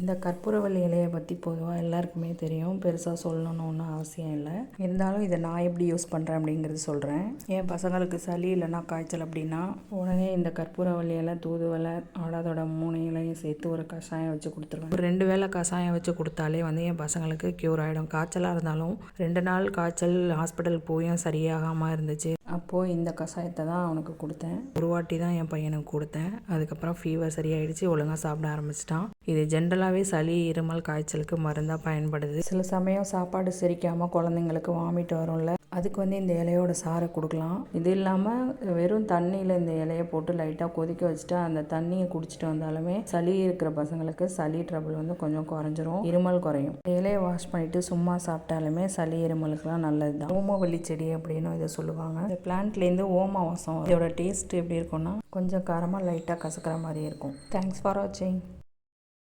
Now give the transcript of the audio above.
இந்த கற்பூரவள்ளி இலையை பற்றி பொதுவாக எல்லாருக்குமே தெரியும். பெருசாக சொல்லணும்னு ஒன்றும் அவசியம் இல்லை. இருந்தாலும் இதை நான் எப்படி யூஸ் பண்ணுறேன் அப்படிங்கிறது சொல்கிறேன் என் பசங்களுக்கு சளி இல்லைன்னா காய்ச்சல் அப்படின்னா உடனே இந்த கற்பூரவள்ளி இலை தூதுவலை ஆடாதோட மூணு சேர்த்து ஒரு கஷாயம் வச்சு கொடுத்துருவேன். ஒரு ரெண்டு வேளை கஷாயம் வச்சு கொடுத்தாலே வந்து என் பசங்களுக்கு க்யூர் ஆகிடும் காய்ச்சலாக இருந்தாலும் ரெண்டு நாள் காய்ச்சல் ஹாஸ்பிட்டல் போயும் சரியாகாமல் இருந்துச்சு. அப்போது இந்த கஷாயத்தை தான் அவனுக்கு கொடுத்தேன். ஒரு வாட்டி தான் என் பையனுக்கு கொடுத்தேன். அதுக்கப்புறம் ஃபீவர் சரியாயிடுச்சு. ஒழுங்காக சாப்பிட ஆரம்பிச்சிட்டான். இது ஜென்ரலாகவே சளி இருமல் காய்ச்சலுக்கு மருந்தாக பயன்படுது. சில சமயம் சாப்பாடு செரிக்காமல் குழந்தைங்களுக்கு வாமிட் வரும்ல அதுக்கு வந்து இந்த இலையோட சாறை கொடுக்கலாம். இது இல்லாமல் வெறும் தண்ணியில் இந்த இலையை போட்டு லைட்டாக கொதிக்க வச்சுட்டு அந்த தண்ணியை குடிச்சிட்டு வந்தாலுமே சளி இருக்கிற பசங்களுக்கு சளி ட்ரபிள் வந்து கொஞ்சம் குறைஞ்சிரும் இருமல் குறையும். இலையை வாஷ் பண்ணிட்டு சும்மா சாப்பிட்டாலுமே சளி இருமலுக்குலாம் நல்லது தான் ஓமவல்லி செடி அப்படின்னு இதை சொல்லுவாங்க. இந்த பிளான்ட்லேருந்து ஓம வாசம் இதோட டேஸ்ட் எப்படி இருக்கும்னா கொஞ்சம் காரமாக லைட்டாக கசக்கிற மாதிரி இருக்கும். தேங்க்ஸ் ஃபார் வாட்சிங்